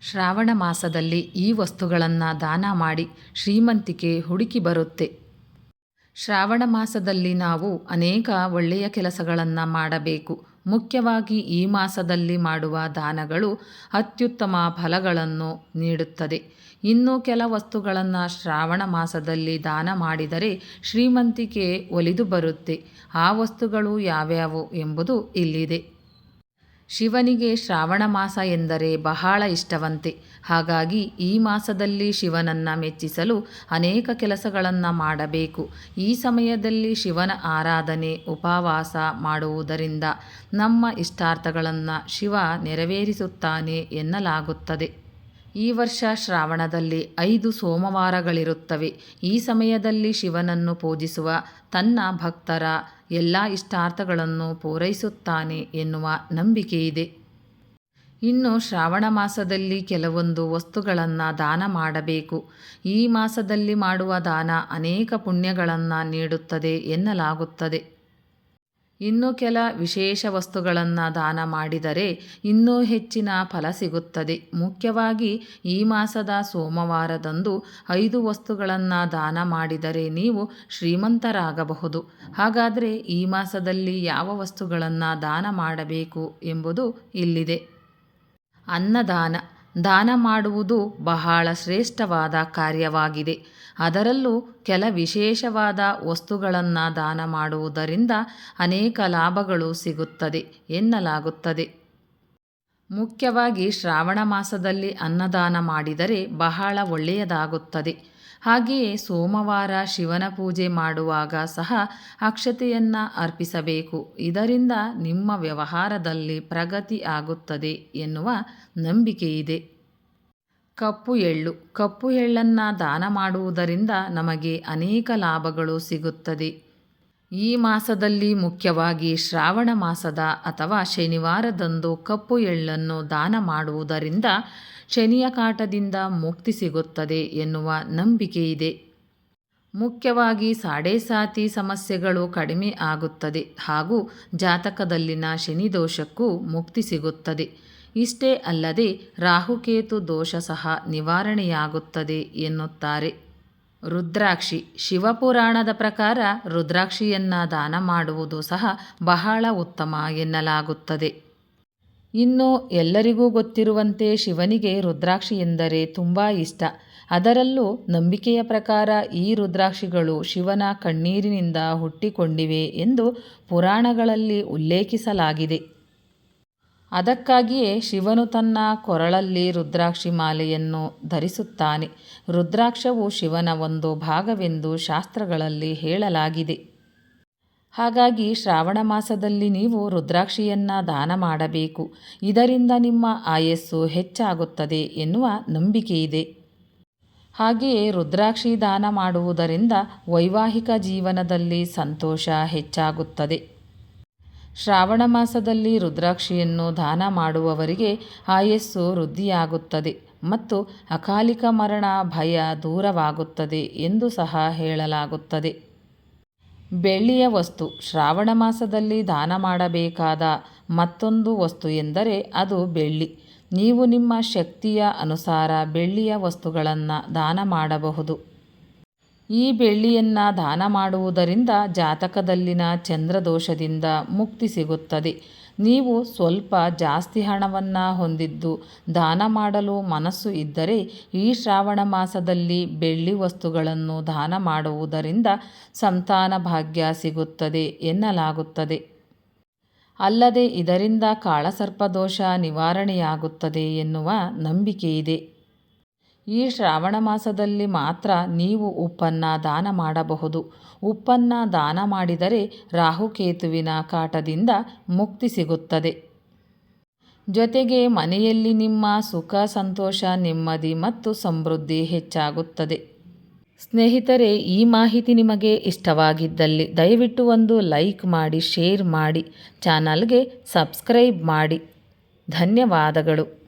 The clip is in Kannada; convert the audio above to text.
ಶ್ರಾವಣ ಮಾಸದಲ್ಲಿ ಈ ವಸ್ತುಗಳನ್ನು ದಾನ ಮಾಡಿ ಶ್ರೀಮಂತಿಕೆ ಹುಡುಕಿ ಬರುತ್ತೆ. ಶ್ರಾವಣ ಮಾಸದಲ್ಲಿ ನಾವು ಅನೇಕ ಒಳ್ಳೆಯ ಕೆಲಸಗಳನ್ನು ಮಾಡಬೇಕು. ಮುಖ್ಯವಾಗಿ ಈ ಮಾಸದಲ್ಲಿ ಮಾಡುವ ದಾನಗಳು ಅತ್ಯುತ್ತಮ ಫಲಗಳನ್ನು ನೀಡುತ್ತದೆ. ಇನ್ನು ಕೆಲ ವಸ್ತುಗಳನ್ನು ಶ್ರಾವಣ ಮಾಸದಲ್ಲಿ ದಾನ ಮಾಡಿದರೆ ಶ್ರೀಮಂತಿಕೆ ಒಲಿದು ಬರುತ್ತೆ. ಆ ವಸ್ತುಗಳು ಯಾವ್ಯಾವು ಎಂಬುದು ಇಲ್ಲಿದೆ. ಶಿವನಿಗೆ ಶ್ರಾವಣ ಮಾಸ ಎಂದರೆ ಬಹಳ ಇಷ್ಟವಂತೆ. ಹಾಗಾಗಿ ಈ ಮಾಸದಲ್ಲಿ ಶಿವನನ್ನು ಮೆಚ್ಚಿಸಲು ಅನೇಕ ಕೆಲಸಗಳನ್ನು ಮಾಡಬೇಕು. ಈ ಸಮಯದಲ್ಲಿ ಶಿವನ ಆರಾಧನೆ, ಉಪವಾಸ ಮಾಡುವುದರಿಂದ ನಮ್ಮ ಇಷ್ಟಾರ್ಥಗಳನ್ನು ಶಿವ ನೆರವೇರಿಸುತ್ತಾನೆ ಎನ್ನಲಾಗುತ್ತದೆ. ಈ ವರ್ಷ ಶ್ರಾವಣದಲ್ಲಿ ಐದು ಸೋಮವಾರಗಳಿರುತ್ತವೆ. ಈ ಸಮಯದಲ್ಲಿ ಶಿವನನ್ನು ಪೂಜಿಸುವ ತನ್ನ ಭಕ್ತರ ಎಲ್ಲ ಇಷ್ಟಾರ್ಥಗಳನ್ನು ಪೂರೈಸುತ್ತಾನೆ ಎನ್ನುವ ಇದೆ. ಇನ್ನು ಶ್ರಾವಣ ಮಾಸದಲ್ಲಿ ಕೆಲವೊಂದು ವಸ್ತುಗಳನ್ನು ದಾನ ಮಾಡಬೇಕು. ಈ ಮಾಸದಲ್ಲಿ ಮಾಡುವ ದಾನ ಅನೇಕ ಪುಣ್ಯಗಳನ್ನು ನೀಡುತ್ತದೆ ಎನ್ನಲಾಗುತ್ತದೆ. ಇನ್ನು ಕೆಲ ವಿಶೇಷ ವಸ್ತುಗಳನ್ನು ದಾನ ಮಾಡಿದರೆ ಇನ್ನೂ ಹೆಚ್ಚಿನ ಫಲ ಸಿಗುತ್ತದೆ. ಮುಖ್ಯವಾಗಿ ಈ ಮಾಸದ ಸೋಮವಾರದಂದು ಐದು ವಸ್ತುಗಳನ್ನು ದಾನ ಮಾಡಿದರೆ ನೀವು ಶ್ರೀಮಂತರಾಗಬಹುದು. ಹಾಗಾದರೆ ಈ ಮಾಸದಲ್ಲಿ ಯಾವ ವಸ್ತುಗಳನ್ನು ದಾನ ಮಾಡಬೇಕು ಎಂಬುದು ಇಲ್ಲಿದೆ. ಅನ್ನದಾನ. ದಾನ ಮಾಡುವುದು ಬಹಳ ಶ್ರೇಷ್ಠವಾದ ಕಾರ್ಯವಾಗಿದೆ. ಅದರಲ್ಲೂ ಕೆಲ ವಿಶೇಷವಾದ ವಸ್ತುಗಳನ್ನು ದಾನ ಮಾಡುವುದರಿಂದ ಅನೇಕ ಲಾಭಗಳು ಸಿಗುತ್ತದೆ ಎನ್ನಲಾಗುತ್ತದೆ. ಮುಖ್ಯವಾಗಿ ಶ್ರಾವಣ ಮಾಸದಲ್ಲಿ ಅನ್ನದಾನ ಮಾಡಿದರೆ ಬಹಳ ಒಳ್ಳೆಯದಾಗುತ್ತದೆ. ಹಾಗೆಯೇ ಸೋಮವಾರ ಶಿವನ ಪೂಜೆ ಮಾಡುವಾಗ ಸಹ ಅಕ್ಷತೆಯನ್ನು ಅರ್ಪಿಸಬೇಕು. ಇದರಿಂದ ನಿಮ್ಮ ವ್ಯವಹಾರದಲ್ಲಿ ಪ್ರಗತಿ ಆಗುತ್ತದೆ ಎನ್ನುವ ನಂಬಿಕೆಯಿದೆ. ಕಪ್ಪು ಎಳ್ಳು. ಕಪ್ಪು ಎಳ್ಳನ್ನು ದಾನ ಮಾಡುವುದರಿಂದ ನಮಗೆ ಅನೇಕ ಲಾಭಗಳು ಸಿಗುತ್ತದೆ. ಈ ಮಾಸದಲ್ಲಿ ಮುಖ್ಯವಾಗಿ ಶ್ರಾವಣ ಮಾಸದ ಅಥವಾ ಶನಿವಾರದಂದು ಕಪ್ಪು ಎಳ್ಳನ್ನು ದಾನ ಮಾಡುವುದರಿಂದ ಶನಿಯ ಕಾಟದಿಂದ ಮುಕ್ತಿ ಸಿಗುತ್ತದೆ ಎನ್ನುವ ನಂಬಿಕೆ ಇದೆ. ಮುಖ್ಯವಾಗಿ ಸಾಡೇಸಾತಿ ಸಮಸ್ಯೆಗಳು ಕಡಿಮೆ ಆಗುತ್ತದೆ ಹಾಗೂ ಜಾತಕದಲ್ಲಿನ ಶನಿ ದೋಷಕ್ಕೂ ಮುಕ್ತಿ ಸಿಗುತ್ತದೆ. ಇಷ್ಟೇ ಅಲ್ಲದೆ ರಾಹುಕೇತು ದೋಷ ಸಹ ನಿವಾರಣೆಯಾಗುತ್ತದೆ ಎನ್ನುತ್ತಾರೆ. ರುದ್ರಾಕ್ಷಿ. ಶಿವಪುರಾಣದ ಪ್ರಕಾರ ರುದ್ರಾಕ್ಷಿಯನ್ನು ದಾನ ಮಾಡುವುದು ಸಹ ಬಹಳ ಉತ್ತಮ ಎನ್ನಲಾಗುತ್ತದೆ. ಇನ್ನು ಎಲ್ಲರಿಗೂ ಗೊತ್ತಿರುವಂತೆ ಶಿವನಿಗೆ ರುದ್ರಾಕ್ಷಿ ಎಂದರೆ ತುಂಬ ಇಷ್ಟ. ಅದರಲ್ಲೂ ನಂಬಿಕೆಯ ಪ್ರಕಾರ ಈ ರುದ್ರಾಕ್ಷಿಗಳು ಶಿವನ ಕಣ್ಣೀರಿನಿಂದ ಹುಟ್ಟಿಕೊಂಡಿವೆ ಎಂದು ಪುರಾಣಗಳಲ್ಲಿ ಉಲ್ಲೇಖಿಸಲಾಗಿದೆ. ಅದಕ್ಕಾಗಿಯೇ ಶಿವನು ತನ್ನ ಕೊರಳಲ್ಲಿ ರುದ್ರಾಕ್ಷಿ ಮಾಲೆಯನ್ನು ಧರಿಸುತ್ತಾನೆ. ರುದ್ರಾಕ್ಷವು ಶಿವನ ಒಂದು ಭಾಗವೆಂದು ಶಾಸ್ತ್ರಗಳಲ್ಲಿ ಹೇಳಲಾಗಿದೆ. ಹಾಗಾಗಿ ಶ್ರಾವಣ ಮಾಸದಲ್ಲಿ ನೀವು ರುದ್ರಾಕ್ಷಿಯನ್ನು ದಾನ ಮಾಡಬೇಕು. ಇದರಿಂದ ನಿಮ್ಮ ಆಯಸ್ಸು ಹೆಚ್ಚಾಗುತ್ತದೆ ಎನ್ನುವ ನಂಬಿಕೆಯಿದೆ. ಹಾಗೆಯೇ ರುದ್ರಾಕ್ಷಿ ದಾನ ಮಾಡುವುದರಿಂದ ವೈವಾಹಿಕ ಜೀವನದಲ್ಲಿ ಸಂತೋಷ ಹೆಚ್ಚಾಗುತ್ತದೆ. ಶ್ರಾವಣ ಮಾಸದಲ್ಲಿ ರುದ್ರಾಕ್ಷಿಯನ್ನು ದಾನ ಮಾಡುವವರಿಗೆ ಆಯಸ್ಸು ವೃದ್ಧಿಯಾಗುತ್ತದೆ ಮತ್ತು ಅಕಾಲಿಕ ಮರಣ ಭಯ ದೂರವಾಗುತ್ತದೆ ಎಂದು ಸಹ ಹೇಳಲಾಗುತ್ತದೆ. ಬೆಳ್ಳಿಯ ವಸ್ತು ಶ್ರಾವಣ ಮಾಸದಲ್ಲಿ ದಾನ ಮಾಡಬೇಕಾದ ಮತ್ತೊಂದು ವಸ್ತು ಎಂದರೆ ಅದು ಬೆಳ್ಳಿ. ನೀವು ನಿಮ್ಮ ಶಕ್ತಿಯ ಅನುಸಾರ ಬೆಳ್ಳಿಯ ವಸ್ತುಗಳನ್ನು ದಾನ ಮಾಡಬಹುದು. ಈ ಬೆಳ್ಳಿಯನ್ನು ದಾನ ಮಾಡುವುದರಿಂದ ಜಾತಕದಲ್ಲಿನ ಚಂದ್ರದೋಷದಿಂದ ಮುಕ್ತಿ ಸಿಗುತ್ತದೆ. ನೀವು ಸ್ವಲ್ಪ ಜಾಸ್ತಿ ಹಣವನ್ನು ಹೊಂದಿದ್ದು ದಾನ ಮಾಡಲು ಮನಸ್ಸು ಇದ್ದರೆ ಈ ಶ್ರಾವಣ ಮಾಸದಲ್ಲಿ ಬೆಳ್ಳಿ ವಸ್ತುಗಳನ್ನು ದಾನ ಮಾಡುವುದರಿಂದ ಸಂತಾನ ಭಾಗ್ಯ ಸಿಗುತ್ತದೆ ಎನ್ನಲಾಗುತ್ತದೆ. ಅಲ್ಲದೆ ಇದರಿಂದ ಕಾಳಸರ್ಪದೋಷ ನಿವಾರಣೆಯಾಗುತ್ತದೆ ಎನ್ನುವ ನಂಬಿಕೆಯಿದೆ. ಈ ಶ್ರಾವಣ ಮಾಸದಲ್ಲಿ ಮಾತ್ರ ನೀವು ಉಪ್ಪನ್ನು ದಾನ ಮಾಡಬಹುದು. ಉಪ್ಪನ್ನು ದಾನ ಮಾಡಿದರೆ ರಾಹುಕೇತುವಿನ ಕಾಟದಿಂದ ಮುಕ್ತಿ ಸಿಗುತ್ತದೆ. ಜೊತೆಗೆ ಮನೆಯಲ್ಲಿ ನಿಮ್ಮ ಸುಖ, ಸಂತೋಷ, ನೆಮ್ಮದಿ ಮತ್ತು ಸಮೃದ್ಧಿ ಹೆಚ್ಚಾಗುತ್ತದೆ. ಸ್ನೇಹಿತರೆ, ಈ ಮಾಹಿತಿ ನಿಮಗೆ ಇಷ್ಟವಾಗಿದ್ದಲ್ಲಿ ದಯವಿಟ್ಟು ಒಂದು ಲೈಕ್ ಮಾಡಿ, ಶೇರ್ ಮಾಡಿ, ಚಾನಲ್ಗೆ ಸಬ್ಸ್ಕ್ರೈಬ್ ಮಾಡಿ. ಧನ್ಯವಾದಗಳು.